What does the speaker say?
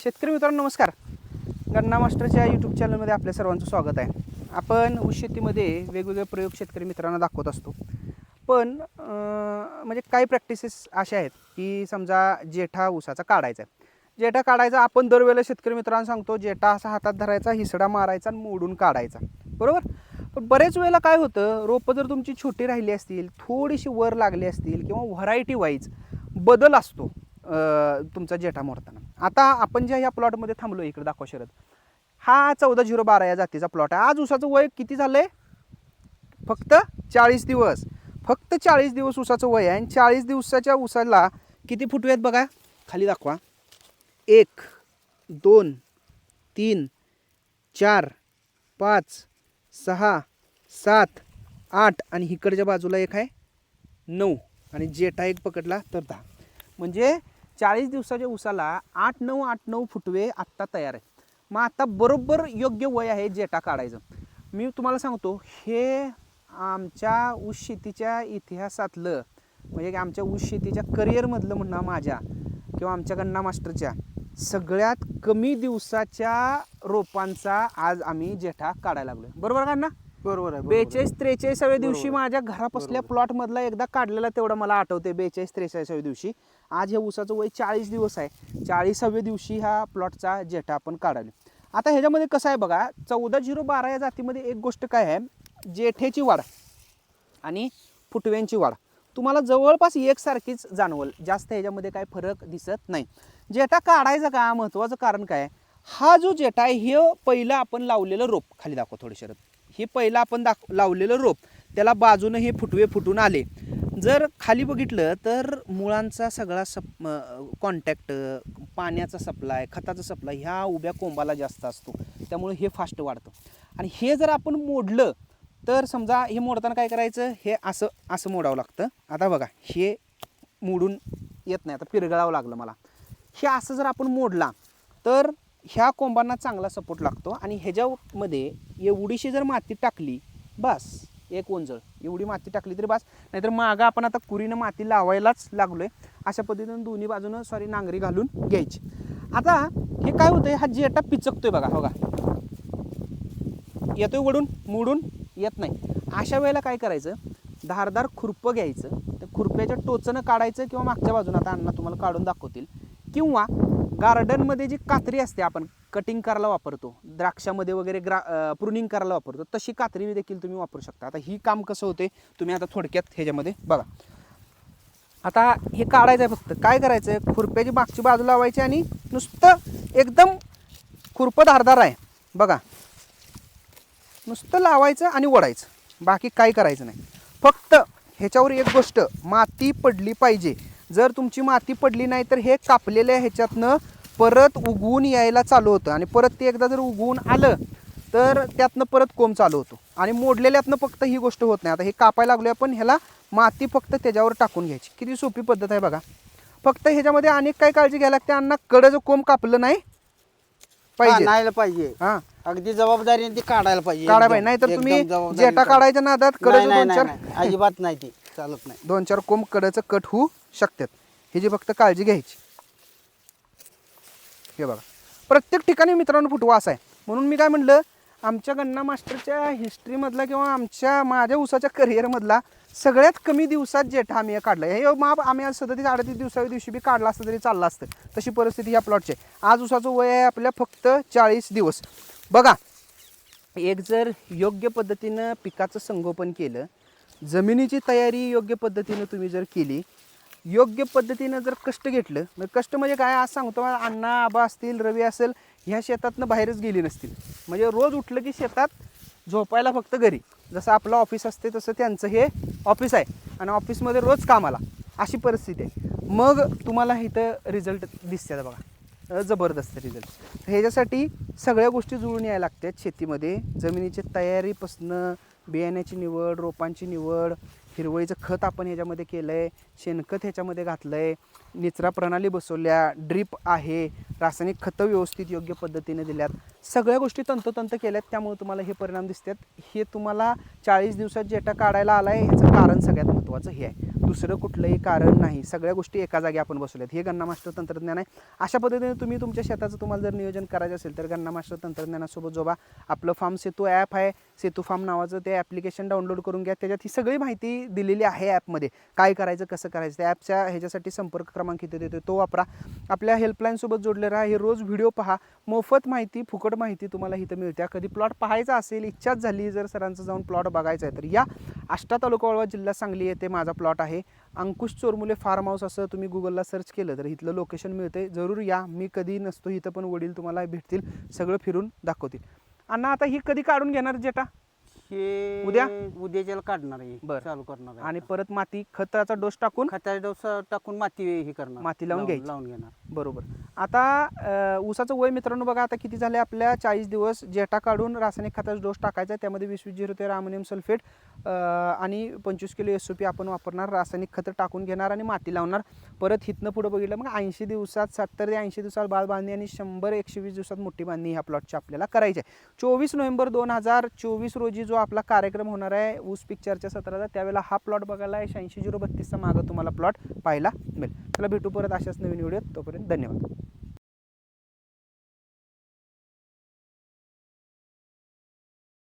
शेतकरी मित्रांनो नमस्कार. गन्ना मास्टरच्या यूट्यूब चॅनलमध्ये आपल्या सर्वांचं स्वागत आहे. आपण ऊस शेतीमध्ये वेगवेगळे प्रयोग शेतकरी मित्रांना दाखवत असतो. पण म्हणजे काही प्रॅक्टिसेस अशा आहेत की समजा जेठा ऊसाचा काढायचा आहे. जेठा काढायचा आपण दरवेळेला शेतकरी मित्रांना सांगतो जेठा असा हातात धरायचा हिसडा मारायचा आणि मोडून काढायचा. बरोबर? पण बरेच वेळेला काय होतं रोपं जर तुमची छोटी राहिली असतील थोडीशी वर लागली असतील किंवा व्हरायटी वाईज बदल असतो तुमचा जेठा मोडताना. आता आपण ज्या ह्या प्लॉटमध्ये थांबलो इकडे दाखवा शरद. हा चौदा झिरो बारा या जातीचा प्लॉट आहे. आज उसाचं वय किती झालं आहे फक्त चाळीस दिवस. फक्त चाळीस दिवस उसाचं वय आहे. आणि चाळीस दिवसाच्या उसाला किती फुटवे आहेत बघा? खाली दाखवा. एक दोन तीन चार पाच सहा सात आठ आणि इकडच्या बाजूला एक आहे नऊ. आणि जेठा एक पकडला तर दहा. म्हणजे चाळीस दिवसाच्या ऊसाला आठ नऊ आठ नऊ फुटवे आत्ता तयार आहेत मग आता बरोबर योग्य वय आहे जेटा काढायचं. मी तुम्हाला सांगतो हे आमच्या ऊस शेतीच्या इतिहासातलं म्हणजे आमच्या ऊस शेतीच्या करिअरमधलं म्हणा माझ्या किंवा आमच्या गण्णा मास्टरच्या सगळ्यात कमी दिवसाच्या रोपांचा आज आम्ही जेठा काढायला लागलो बरोबर का ना बरोबर आहे. बेचाळीस त्रेचाळीसाव्या दिवशी. माझ्या घरापासल्या प्लॉट मधला एकदा काढलेला तेवढं मला आठवते बेचाळीस त्रेचाळीसाव्या दिवशी. आज हे ऊसाचं वय चाळीस दिवस आहे. चाळीसाव्या दिवशी ह्या प्लॉटचा जेटा आपण काढाले आता ह्याच्यामध्ये कसं आहे बघा चौदा झिरो बारा या जातीमध्ये एक गोष्ट काय आहे? जेठेची वाढ आणि फुटव्यांची वाढ. तुम्हाला जवळपास एकसारखीच जाणवल. जास्त ह्याच्यामध्ये काय फरक दिसत नाही. जेटा काढायचं का? महत्त्वाचं कारण काय? हा जो जेटा आहे हे पहिलं आपण लावलेलं रोप. खाली दाखव थोडी शरद हे पहिलं आपण दाख लावलेलं रोप. त्याला बाजूनं हे फुटवे फुटून आले. जर खाली बघितलं तर मुळांचा सगळा सप कॉन्टॅक्ट पाण्याचा सप्लाय खताचा सप्लाय ह्या उभ्या कोंबाला जास्त असतो. त्यामुळे हे फास्ट वाढतं. आणि हे जर आपण मोडलं तर समजा हे मोडताना काय करायचं? हे असं असं मोडावं लागतं. आता बघा हे मोडून येत नाही. आता पिरगळावं लागलं मला. हे असं जर आपण मोडला तर ह्या कोंबांना चांगला सपोर्ट लागतो. आणि ह्याच्यामध्ये एवढीशी जर माती टाकली बस एक ओंजळ. एवढी माती टाकली तरी बस. नाहीतर मागं आपण आता कुरीनं माती लावायलाच लागलोय. अशा पद्धतीनं दोन्ही बाजूनं सॉरी नांगरी घालून घ्यायची. आता हे काय होतंय? हा जेटा पिचकतोय बघा हो का? येतोय वडून मोडून येत नाही. अशा वेळेला काय करायचं? धारदार खुरपं घ्यायचं. त्या खुरप्याच्या टोचनं काढायचं किंवा मागच्या बाजूनं आता अण्णा तुम्हाला काढून दाखवतील. किंवा गार्डनमध्ये जी कात्री असते आपण कटिंग करायला वापरतो. द्राक्षामध्ये वगैरे ग्रा प्रुनिंग करायला वापरतो. तशी कात्री देखील तुम्ही वापरू शकता. आता ही काम कसं होते तुम्ही आता थोडक्यात ह्याच्यामध्ये बघा. आता हे काढायचं आहे फक्त. काय करायचं आहे खुरप्याची मागची बाजू लावायची आणि नुसतं एकदम खुरपं धारदार आहे. बघा. नुसतं लावायचं आणि ओढायचं. बाकी काय करायचं नाही. फक्त ह्याच्यावर एक गोष्ट माती पडली पाहिजे. जर तुमची माती पडली नाही तर हे कापलेल्या ह्याच्यातनं परत उगवून यायला चालू होतं. आणि परत ते एकदा जर उगवून आलं तर त्यातनं परत कोंब चालू होतो. आणि मोडलेल्यातनं फक्त ही गोष्ट होत नाही. आता हे कापायला लागलो आपण ह्याला माती फक्त त्याच्यावर टाकून घ्यायची. किती सोपी पद्धत आहे बघा. फक्त ह्याच्यामध्ये अनेक काय काळजी घ्यायला लागते. अण्णा कडं कोंब कापलं नाही पाहिजे. काढायला पाहिजे. हा. अगदी जबाबदारीने ती काढायला पाहिजे. काढा बाई नाही तर तुम्ही जेटा काढा. काढायच्या नादात नाही, कडचं नाही, दोन नाही, चार नाही. अजिबात नाही ती. चालत नाही. दोन चार कोंब कडचं कट होऊ शकतात. ह्याची फक्त काळजी घ्यायची. हे बघा. प्रत्येक ठिकाणी मित्रांनो फुटवा असा आहे. म्हणून मी काय म्हणलं आमच्या गन्ना मास्टरच्या हिस्ट्रीमधला किंवा आमच्या माझ्या उसाच्या करिअरमधला सगळ्यात कमी दिवसात जेठा आम्ही काढला. हे माप आम्ही आज सदतीस अडतीस दिवसाव्या दिवशी बी काढला असतं तरी चाललं असतं. तशी परिस्थिती ह्या प्लॉटची आहे. आज उसाचं वय आहे आपल्या फक्त चाळीस दिवस. बघा एक जर योग्य पद्धतीनं पिकाचं संगोपन केलं जमिनीची तयारी योग्य पद्धतीनं तुम्ही जर केली योग्य पद्धतीनं जर कष्ट घेतलं म्हणजे कष्ट म्हणजे काय? आज सांगतो अण्णा आबा असतील रवी असेल ह्या शेतातनं बाहेरच गेली नसतील. म्हणजे रोज उठलं की शेतात झोपायला फक्त घरी. जसं आपलं ऑफिस असते तसं त्यांचं हे ऑफिस आहे. आणि ऑफिसमध्ये रोज कामाला. अशी परिस्थिती आहे. मग तुम्हाला इथं रिझल्ट दिसतात बघा. जबरदस्त रिझल्ट ह्याच्यासाठी सगळ्या गोष्टी जुळून यायला लागतात शेतीमध्ये. जमिनीची तयारीपासनं बियाण्याची निवड रोपांची निवड हिरवळीचं खत आपण ह्याच्यामध्ये केलं आहे शेणखत ह्याच्यामध्ये घातलं आहे निचरा प्रणाली बसवल्या ड्रीप आहे रासायनिक खतं व्यवस्थित योग्य पद्धतीने दिल्यात. सगळ्या गोष्टी तंतोतंत केल्यात त्यामुळे तुम्हाला हे परिणाम दिसतात. हे तुम्हाला चाळीस दिवसात जेटा काढायला आला आहे ह्याचं कारण सगळ्यात महत्त्वाचं हे आहे. दुसरं कुठलंही कारण नाही. सगळ्या गोष्टी एका जागी आपण बसवल्यात. हे गन्ना मास्टर तंत्रज्ञान आहे. अशा पद्धतीने तुम्ही तुमच्या शेताचं तुम्हाला जर नियोजन करायचं असेल तर गन्ना मास्टर तंत्रज्ञानासोबत जोबा. आपलं फार्म सेतू ॲप आहे. सेतू फार्म नावाचं ते ॲप्लिकेशन डाउनलोड करून घ्या. त्याच्यात ही सगळी माहिती दिलेली आहे ॲपमध्ये काय करायचं कसं करायचं त्या ॲपच्या ह्याच्यासाठी संपर्क क्रमांक इथे देतो तो वापरा. आपल्या हेल्पलाईनसोबत जोडले राहा हे रोज व्हिडिओ पहा. मोफत माहिती फुकट माहिती तुम्हाला इथं मिळते. कधी प्लॉट पाहायचा असेल इच्छाच झाली जर सरांचं जाऊन प्लॉट बघायचा आहे तर या आष्टा तालुका वळवा जिल्हा सांगली येथे माझा प्लॉट आहे. अंकुश चोरमुले फार्म हाऊस असं तुम्ही गुगलला सर्च केलं तर इथलं लोकेशन मिळते जरूर या. मी कधी नसतो इथं पण वडील तुम्हाला भेटतील. सगळं फिरून दाखवतील. अण्णा आता ही कधी काढून घेणार जेटा? हे उद्या? उद्याच्याला काढणार आहे. बरं. चालू करणार आहे. आणि परत माती खताचा डोस टाकून? खताच्या डोस टाकून माती हे करणार. माती लावून घ्यायची. लावून घेणार. बरोबर. आता ऊसाचं वय मित्रांनो बघा आता किती झाले आपल्या चाळीस दिवस जेटा काढून रासायनिक खताचा डोस टाकायचा आहे. त्यामध्ये वीस वीस झिरो तेरा अमोनियम सल्फेट आणि पंचवीस किलो एस पी आपण वापरणार रासायनिक खतं टाकून घेणार आणि माती लावणार. परत हिथनं पुढं बघितलं मग ऐंशी दिवसात सत्तर ते ऐंशी दिवसात बाळ बांधणी आणि शंभर एकशे वीस दिवसात मोठी बांधणी ह्या प्लॉटची आपल्याला करायची आहे. चोवीस नोव्हेंबर दोन हजार चोवीस रोजी जो आपला कार्यक्रम होणार आहे ऊस पिक्चरच्या सत्राचा त्यावेळेला हा प्लॉट बघायला शहाऐंशी झिरो बत्तीसचा मागं तुम्हाला प्लॉट पाहायला मिळेल. चला भेटू परत अशाच नवीन व्हिडिओत. तोपर्यंत धन्यवाद.